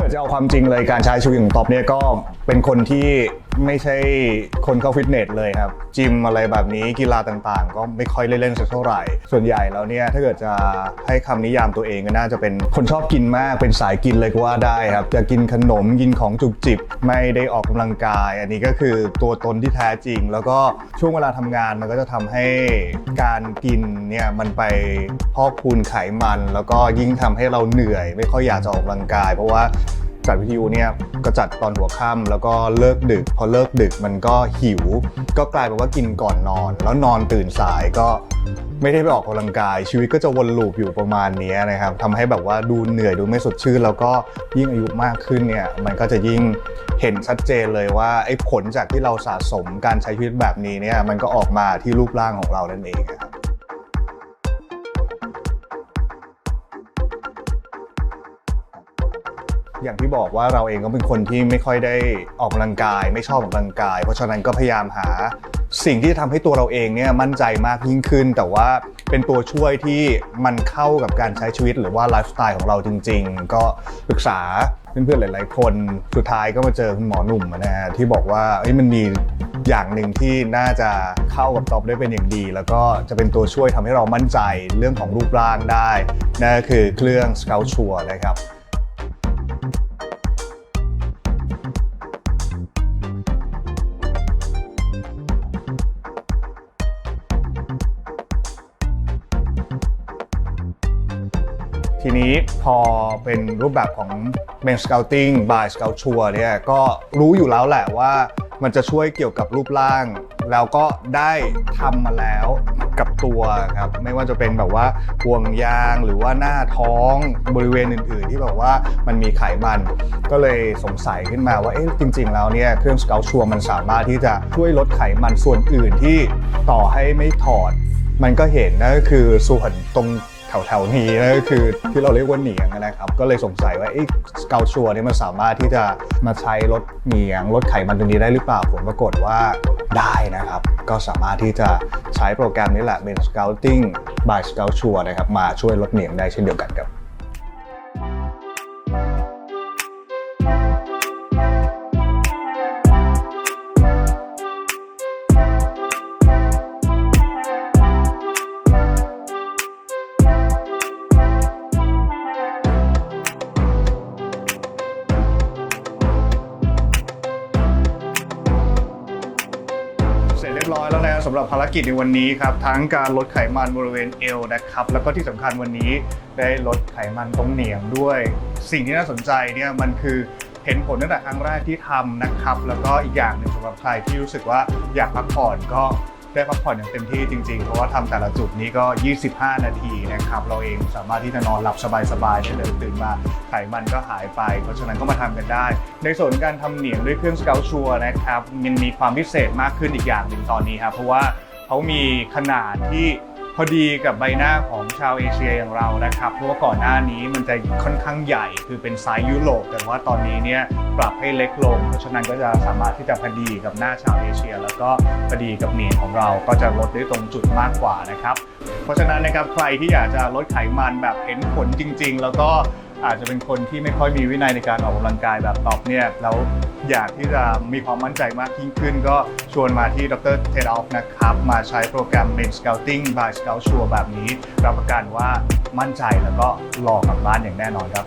กิดจะเอาความจริงเลยการใช้ชีวิตของท็อปเนี่ยก็เป็นคนที่ ไม่ใช่คนเข้าฟิตเนสเลยครับ จิมอะไรแบบนี้กีฬาต่างๆ ก็ไม่ค่อยเล่นสักเท่าไหร่ ส่วนใหญ่แล้วเนี่ยถ้าเกิดจะให้คำนิยามตัวเองก็น่าจะเป็นคนชอบกินมากเป็นสายกินเลยก็ว่าได้ครับ จะกินขนมกินของจุกจิบไม่ได้ออกกำลังกาย อันนี้ก็คือตัวตนที่แท้จริง แล้วก็ช่วงเวลาทำงานมันก็จะทำให้การกินเนี่ยมันไปพอกพูนไขมัน แล้วก็ยิ่งทำให้เราเหนื่อย ไม่ค่อยอยากจะออกกำลังกาย เพราะว่า จัดวิทยุเนี่ยก็จัดตอนหัวค่ำแล้วก็เลิกดึก พอเลิกดึกมันก็หิว ก็กลายเป็นว่ากินก่อนนอน แล้วนอนตื่นสายก็ไม่ได้ไปออกกำลังกาย ชีวิตก็จะวนลูปอยู่ประมาณนี้นะครับทำให้แบบว่าดูเหนื่อยดูไม่สดชื่น แล้วก็ยิ่งอายุมากขึ้นเนี่ยมันก็จะยิ่งเห็นชัดเจนเลยว่าไอ้ผลจากที่เราสะสมการใช้ชีวิตแบบนี้เนี่ยมันก็ออกมาที่รูปร่างของเรานั่นเองครับ อย่างที่บอกว่าเราเองก็เป็นคนที่ไม่ค่อยได้ออกกำลังกาย ไม่ชอบออกกำลังกาย เพราะฉะนั้นก็พยายามหาสิ่งที่จะทำให้ตัวเราเองเนี่ยมั่นใจมากยิ่งขึ้น แต่ว่าเป็นตัวช่วยที่มันเข้ากับการใช้ชีวิตหรือว่าไลฟ์สไตล์ของเราจริง ๆ ก็ปรึกษาเพื่อนๆหลาย ๆ คนสุดท้ายก็มาเจอคุณหมอหนุ่มนะฮะที่บอกว่าเอ้ยมันมีอย่างหนึ่งที่น่าจะเข้ากับท็อปได้เป็นอย่างดี แล้วก็จะเป็นตัวช่วยทำให้เรามั่นใจเรื่องของรูปร่างได้นั่นก็คือเครื่อง Scout Sure นะครับ ทีนี้พอเป็นรูปแบบของ Men Scouting by Scout s u r e เนี่ยก็รู้อยู่แล้วแหละว่ามันจะช่วยเกี่ยวกับรูปร่าง แล้วก็ได้ทำมาแล้วกับตัวครับ ไม่ว่าจะเป็นแบบว่าห่วงยางหรือว่าหน้าท้องบริเวณอื่น ๆ ที่แบบว่ามันมีไขมัน ก็เลยสงสัยขึ้นมาว่าเอ๊ะจริง ๆ แล้วเนี่ยเครื่อง Scout s u r e มันสามารถที่จะช่วยลดไขมันส่วนอื่นที่ต่อให้ไม่ถอด มันก็เห็นนั่นก็คือส่วนตรง แถวๆนี้นะก็คือที่เราเรียกว่าเหนียงนะครับ ก็เลยสงสัยว่าไอ้เกาชัวนี่ยมันสามารถที่จะมาใช้ลดเหนียงลดไขมันตรงนี้ได้หรือเปล่าผลปรากฏว่าได้นะครับ ก็สามารถที่จะใช้โปรแกรมนี้แหละเป็น Scouting by Scout ชัวนะครับมาช่วยลดเหนียงได้เช่นเดียวกันครับ เรียบร้อยแล้วนะสำหรับภารกิจในวันนี้ครับทั้งการลดไขมันบริเวณเอวนะครับแล้วก็ที่สำคัญวันนี้ได้ลดไขมันตรงเหนียงด้วย สิ่งที่น่าสนใจเนี่ยมันคือเห็นผลตั้งแต่ครั้งแรกที่ทำนะครับ แล้วก็อีกอย่างหนึ่งสำหรับใครที่รู้สึกว่าอยากพักผ่อนก็ ได้พักผ่อนอย่างเต็มที่จริงๆ เพราะว่าทำแต่ละจุดนี้ก็ 25 นาทีนะครับ เราเองสามารถที่จะนอนหลับสบายๆได้เลยตื่นมาไขมันก็หายไป เพราะฉะนั้นก็มาทำกันได้ ในส่วนการทำเหนียงด้วยเครื่องสเกลชัวนะครับมันมีความพิเศษมากขึ้นอีกอย่างหนึ่งตอนนี้ครับเพราะว่าเขามีขนาดที่ พอดีกับใบหน้าของชาวเอเชียอย่างเรานะครับ เพราะว่าก่อนหน้านี้มันจะค่อนข้างใหญ่คือเป็นไซส์ยุโรปแต่ว่าตอนนี้เนี่ยปรับให้เล็กลง เพราะฉะนั้นก็จะสามารถที่จะพอดีกับหน้าชาวเอเชีย แล้วก็พอดีกับเหนียงของเราก็จะลดได้ตรงจุดมากกว่านะครับ เพราะฉะนั้นนะครับใครที่อยากจะลดไขมันแบบเห็นผลจริง ๆ แล้วก็ อาจจะเป็นคนที่ไม่ค่อยมีวินัยในการออกกำลังกายแบบตอบเนี่ยแล้วอยากที่จะมีความมั่นใจมากยิ่งขึ้น ก็ชวนมาที่ดรเทดอฟนะครับ มาใช้โปรแกรม Men Scouting by Scout Sure แบบนี้ รับประกันว่ามั่นใจแล้วก็หลอกกลับบ้านอย่างแน่นอนครับ